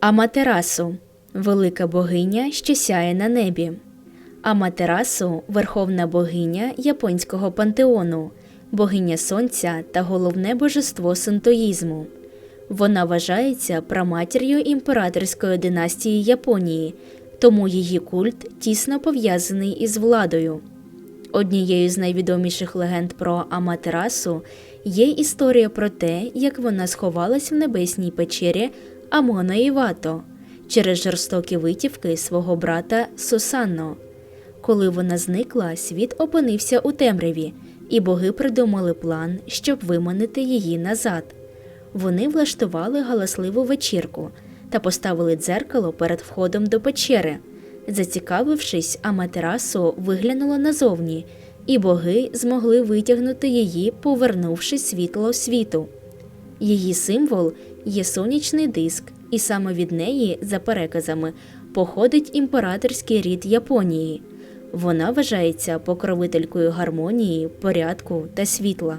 Аматерасу велика богиня, що сяє на небі. Аматерасу верховна богиня японського пантеону, богиня сонця та головне божество синтоїзму. Вона вважається праматір'ю імператорської династії Японії, тому її культ тісно пов'язаний із владою. Однією з найвідоміших легенд про Аматерасу є історія про те, як вона сховалась в небесній печері Амона Івато через жорстокі витівки свого брата Сусанно. Коли вона зникла, світ опинився у темряві, і боги придумали план, щоб виманити її назад. Вони влаштували галасливу вечірку та поставили дзеркало перед входом до печери. Зацікавившись, Аматерасу виглянула назовні, і боги змогли витягнути її, повернувши світло світу. Її символ є сонячний диск, і саме від неї, за переказами, походить імператорський рід Японії. Вона вважається покровителькою гармонії, порядку та світла.